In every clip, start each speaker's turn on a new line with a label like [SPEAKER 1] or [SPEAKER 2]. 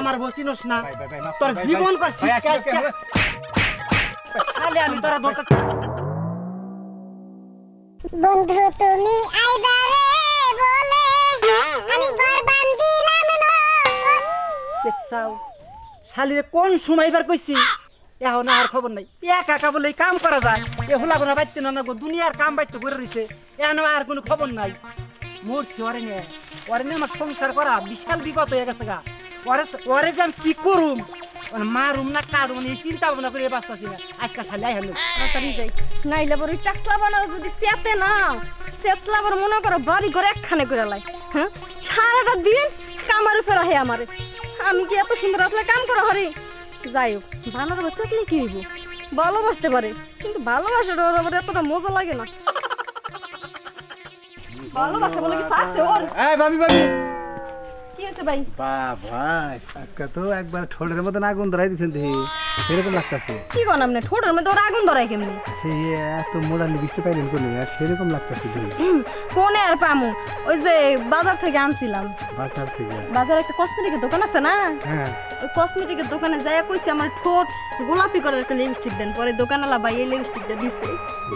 [SPEAKER 1] আমার বসিনস না। তোর জীবন কর আমি তোরা ধরতে
[SPEAKER 2] বন্ধু তুমি আইবা বলে আমি ঘর বান্দিলাম না।
[SPEAKER 1] দেখছাও শালিরে কোন সময় বার কইছি? এখন আর খবর নাই। একা একা বলে কাম করা যায়। এ হলা গোনা বাইতে না গো দুনিয়ার কাম বাইতে করে রইছে এখন আর কোনো খবর নাই। মরছি ওরে নিয়ে ওরে করা, বিশাল বিপদ হয়ে গেছে গা। ওরে ওরে যে আমি কি করুম? ওরে মারুম না কারুম, এই চিন্তা ভাবনা করে বাঁচতেছি না। আজকাল শালি আই হলো তাড়াতাড়ি যাই।
[SPEAKER 3] নাইলে বড় টাকলা বানাও, যদি সেতে না সেতলা বড় মনে করো বাড়ি করে একখানে করে লাই হ্যাঁ? সারাটা দিন কামার ফেরা হে আমারে। আমি কি এত সুন্দর আসলে কাম করা হরি? যাই হোক ভালোবাসা সেতলে কি হইব ভালোবাসতে পারে, কিন্তু ভালোবাসাটা ওর আবার এতটা মজা লাগে না। ভালোবাসা বলে কিছু আছে ওর?
[SPEAKER 4] এই ভাবি ভাবি।
[SPEAKER 3] হয়েছে ভাই?
[SPEAKER 4] বাবা আজকে তো একবার ঠোঁটের মতন আগুন ধরাই দিয়েছেন দেখি। সেরকম লাগতেছে।
[SPEAKER 3] কি কন আপনি ঠোঁটের মধ্যে ওর আগুন ধরায় কেমনি?
[SPEAKER 4] সেই এত মোড়ালি বৃষ্টি পাইলেন কোনে? আর সেরকম লাগতেছে দেখি।
[SPEAKER 3] কোনে আর পামু? ওই যে বাজার থেকে আনছিলাম।
[SPEAKER 4] বাসার থেকে?
[SPEAKER 3] বাজারে একটা কসমেটিকের দোকান আছে না?
[SPEAKER 4] হ্যাঁ।
[SPEAKER 3] ওই কসমেটিকের দোকানে যাই কইছি আমার ঠোঁট গোলাপি করার একটা লিপস্টিক দেন। পরে দোকানওয়ালা ভাই এই লিপস্টিকটা দিছে।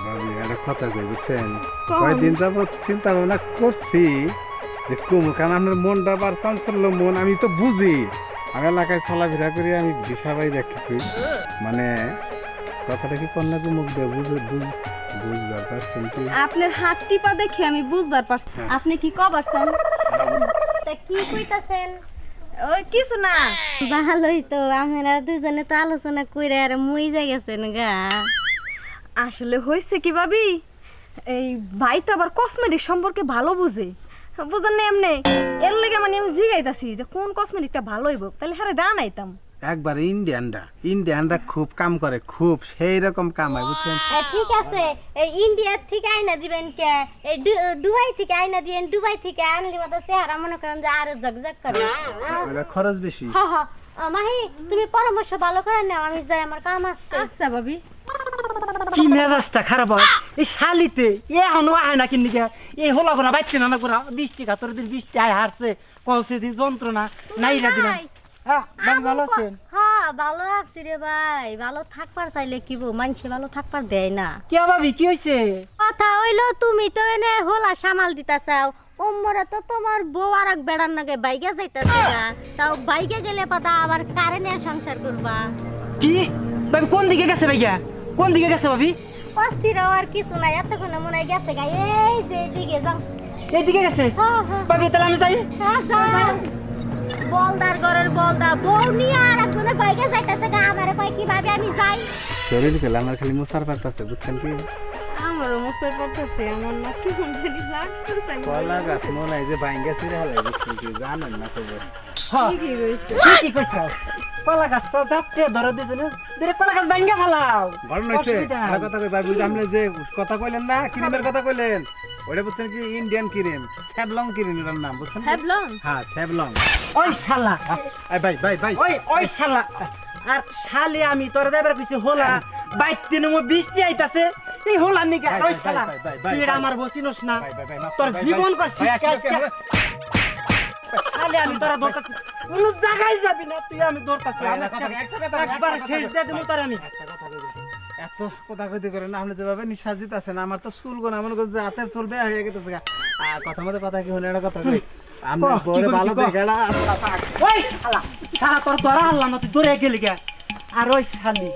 [SPEAKER 4] ভাবি একটা কথা কই বুঝছেন? কয়দিন যাবত চিন্তা ভাবনা করছি। যে কুমু কারণ আপনার মনটা আবার চাঞ্চল্য মন আমি তো বুঝি। আমি এলাকায় চলাফেরা করি আমি দিশা পাই দেখছি। মানে কথাটা কি কন্যা মুখ দিয়ে বুঝে বুঝ বুঝবার পারছেন কি?
[SPEAKER 3] আপনার হাত টিপা দেখে আমি বুঝবার পারছি। আপনি কি কবারছেন
[SPEAKER 2] তা কি কইতাছেন?
[SPEAKER 3] ওই কিছু না।
[SPEAKER 2] ভালোই তো আমরা দুজনে তো আলোচনা কইরা আর মুই যাই গেছেন গা।
[SPEAKER 3] আসলে হয়েছে কি ভাবি? এই ভাই তো আবার কসমেটিক সম্পর্কে ভালো বুঝে। বুঝেন না এমনি। এর লেগে মানে আমি জিগাইতাছি যে কোন কসমেটিকটা ভালো হইব তাহলে হারে দান আইতাম।
[SPEAKER 4] একবার ইন্ডিয়ানরা ইন্ডিয়ানরা খুব কাম করে খুব সেই রকম কাম হয় বুঝছেন?
[SPEAKER 2] ঠিক আছে। এই ইন্ডিয়ার থেকে আইনা দিবেন কে? দুবাই থেকে আইনা দিবেন দুবাই থেকে আনলি মতো চেহারা মনে করেন যে আরও জগজগ করে।
[SPEAKER 4] খরচ বেশি।
[SPEAKER 2] হ হ। মাহি তুমি পরামর্শ ভালো করে নাও আমি যাই আমার কাম আসছে।
[SPEAKER 3] আচ্ছা ভাবি।
[SPEAKER 1] কি মেজাজটা খারাপ হয়? এই শালিতে এ এখনও আয় না কিনি এই হলা গোনা বাইতে না গোনা বৃষ্টি কাতর দিন বৃষ্টি আয় হারছে কলসে দিন যন্ত্রণা নাইরা দিলাম। হ্যাঁ ভালো আছেন?
[SPEAKER 2] হ্যাঁ ভালো আছি রে ভাই। ভালো থাকবার চাইলে কি বউ মানুষে ভালো থাকবার দেয় না।
[SPEAKER 1] কে ভাবি কি হয়েছে
[SPEAKER 2] কথা হইল তুমি তো এনে হোলা সামাল দিতা চাও। ওমরা তো তোমার বউ আর এক বেড়ার নাগে বাইকে যাইতাছে না তাও বাইকে গেলে পাতা আবার কারেন্টে সংসার করবা?
[SPEAKER 1] কি? ভাবি কোন দিকে গেছে ভাইয়া কোন দিকে গেছে ভাবি?
[SPEAKER 2] অস্থির আর কিছু নাই এতক্ষণে মনে হয় গেছে গা এই যে দিকে যাও।
[SPEAKER 1] এইদিকে গেছে?
[SPEAKER 2] হ্যাঁ হ্যাঁ।
[SPEAKER 1] ভাবি তাহলে আমি যাই।
[SPEAKER 2] হ্যাঁ। বলদার ঘরের বলদা বউ নিয়ে আর একজনে বাইকে যাইতাছে গা আমারে কয় কীভাবে আমি যাই।
[SPEAKER 4] শরীর খেলে আমার খালি মোসার পারতেছে বুঝছেন কি?
[SPEAKER 3] আমারও মুসর পড়তেছে আমার না কি জানি লাগতেছে
[SPEAKER 4] কলা গাছ মনে হয় যে বাইঙ্গা ছিঁড়ে হালাই বুঝছেন কি? জানেন না খবর।
[SPEAKER 3] কি কইছে।
[SPEAKER 1] কলা গাছ তো চাপটে ধরে দিছে না। দিরে কলা গাছ ভাঙ্গা ফেলাও। অসুবিধা
[SPEAKER 4] কথা কই ভাই বুঝি যে কথা কইলেন না ক্রিমের কথা কইলেন। ওটা বুঝছেন কি ইন্ডিয়ান ক্রিম। স্যাভলং ক্রিম এর নাম বুঝছেন? হ্যাঁ
[SPEAKER 1] ওই শালা।
[SPEAKER 4] ভাই ভাই ভাই।
[SPEAKER 1] ওই ওই শালা। আর শালে আমি তোর যাবার কইছি হোলা। বাইতে নমো বৃষ্টি আইতাছে। এই হোলা নিকা ওই শালা। তুই আমার বসিনস না। তোর জীবন। কর শিক্ষা শালে আমি তোরা ধরতাছি। কোন জায়গায় যাবি না তুই আমি ধরতাছি।
[SPEAKER 4] কথা- কথা-
[SPEAKER 1] একবার শেষ দিয়ে দেবো তোর আমি।
[SPEAKER 4] কথা। এত কথা কইতে করে না আপনি যেভাবে নিঃশ্বাস দিতেছেন আমার তো চুল গোনা মনে করছে হাতের চুল বেয়া হয়ে আর কথা মতো কথা কি হলো একটা কথা কই? আমি বড় ভালো দেখে না
[SPEAKER 1] ওই শালা শালা তোর ধরা আল্লাহ না তুই ধরে গেলি গে। আর ওই শালি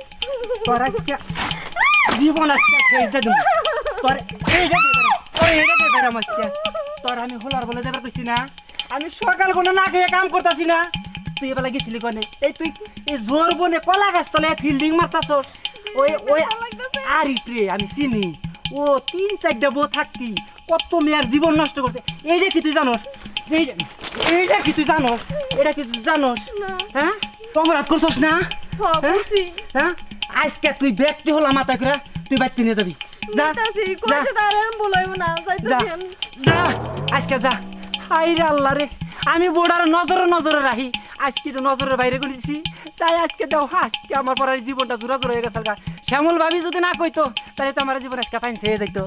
[SPEAKER 1] তোর আজকে জীবন আজকে শেষ দিয়ে দেবো। তোর এইটা দিয়ে তোর এইটা আজকে তোর আমি হোলার বলে দেবার কইছি না। আমি সকাল কোনো না খেয়ে কাম করতেছি না। তুই এবেলা গেছিলি কনে? এই তুই এই জোর বনে কলা গাছ তলে ফিল্ডিং মারতাছ। ওই ওই আর ইপরে আমি চিনি। ও তিন চারটা বউ থাকতি কত মেয়ের জীবন নষ্ট করছে। এইটা কি তুই জানোস? এইটা কি তুই জানোস? এটা কি তুই জানোস। হ্যাঁ? অপরাধ করছস না?
[SPEAKER 3] হ্যাঁ?
[SPEAKER 1] হ্যাঁ? হ্যাঁ? আজকে তুই ব্যক্তি হলা মাথা করে তুই বাইতে নিয়ে যাবি। যা। আজকে যা। হাই রে আল্লাহ রে। আমি বোর্ডার নজরে নজরে রাখি। আজকে তো নজরের বাইরে করে দিছি। তাই আজকে দাও আজকে আমার পড়ার জীবনটা জোড়া জোড়া হয়ে গেছে শ্যামল ভাবি যদি না কইতো, তাহলে তো আমার জীবন আজকে ফাইন ছেড়ে যাইতো